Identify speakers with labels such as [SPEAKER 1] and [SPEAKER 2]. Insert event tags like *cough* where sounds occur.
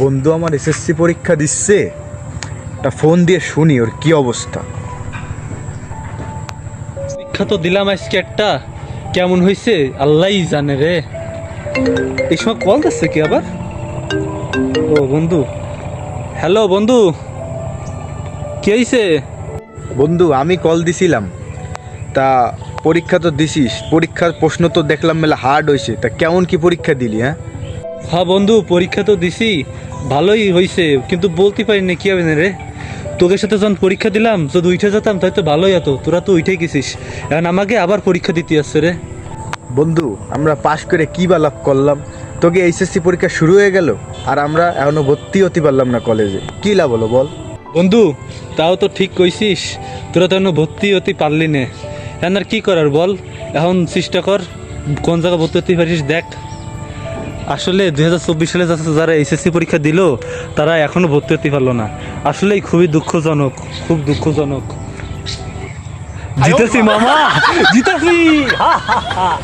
[SPEAKER 1] বন্ধু আমার এসএসসি পরীক্ষা দিচ্ছে তা ফোন দিয়ে শুনি ওর কি অবস্থা।
[SPEAKER 2] পরীক্ষা তো দিলাম আজকে একটা কেমন হয়েছে আল্লাহই জানে রে। এই সময় কল দিচ্ছে কি আবার? ও বন্ধু হ্যালো বন্ধু কি হয়েছে
[SPEAKER 1] বন্ধু আমি কল দিছিলাম। তা পরীক্ষা তো দিছিস পরীক্ষার প্রশ্ন তো দেখলাম মেলা হার্ড হয়েছে তা কেমন কি পরীক্ষা দিলি হ্যাঁ?
[SPEAKER 2] হ্যাঁ বন্ধু পরীক্ষা তো দিছি। ভালোই হয়েছে কিন্তু বলতে পারিনি কি হবে না রে। তোদের সাথে যখন পরীক্ষা দিলাম যদি উঠে যেতাম তাই তো ভালোই হতো। তোরা তো উঠেই গেছিস। এখন আমাকে আবার পরীক্ষা দিতে আসছে রে।
[SPEAKER 1] বন্ধু আমরা পাশ করে কি বা লাভ করলাম? তোকে এইচএসসি পরীক্ষা শুরু হয়ে গেল আর আমরা এখনও ভর্তি হতে পারলাম না কলেজে। কি লাভ হলো বল?
[SPEAKER 2] বন্ধু তাও তো ঠিক কইছিস তোরা তো এখনও ভর্তি হতে পারলি না। এখন আর কি করার বল? এখন চেষ্টা কর কোন জায়গায় ভর্তি হতে পারিস দেখ। আসলে দুই হাজার চব্বিশ সালে যারা এসএসসি পরীক্ষা দিল, তারা এখনও ভর্তি হতে পারল না। আসলেই খুবই দুঃখজনক, খুব দুঃখজনক। জিতেছি মামা, জিতেছি! *laughs*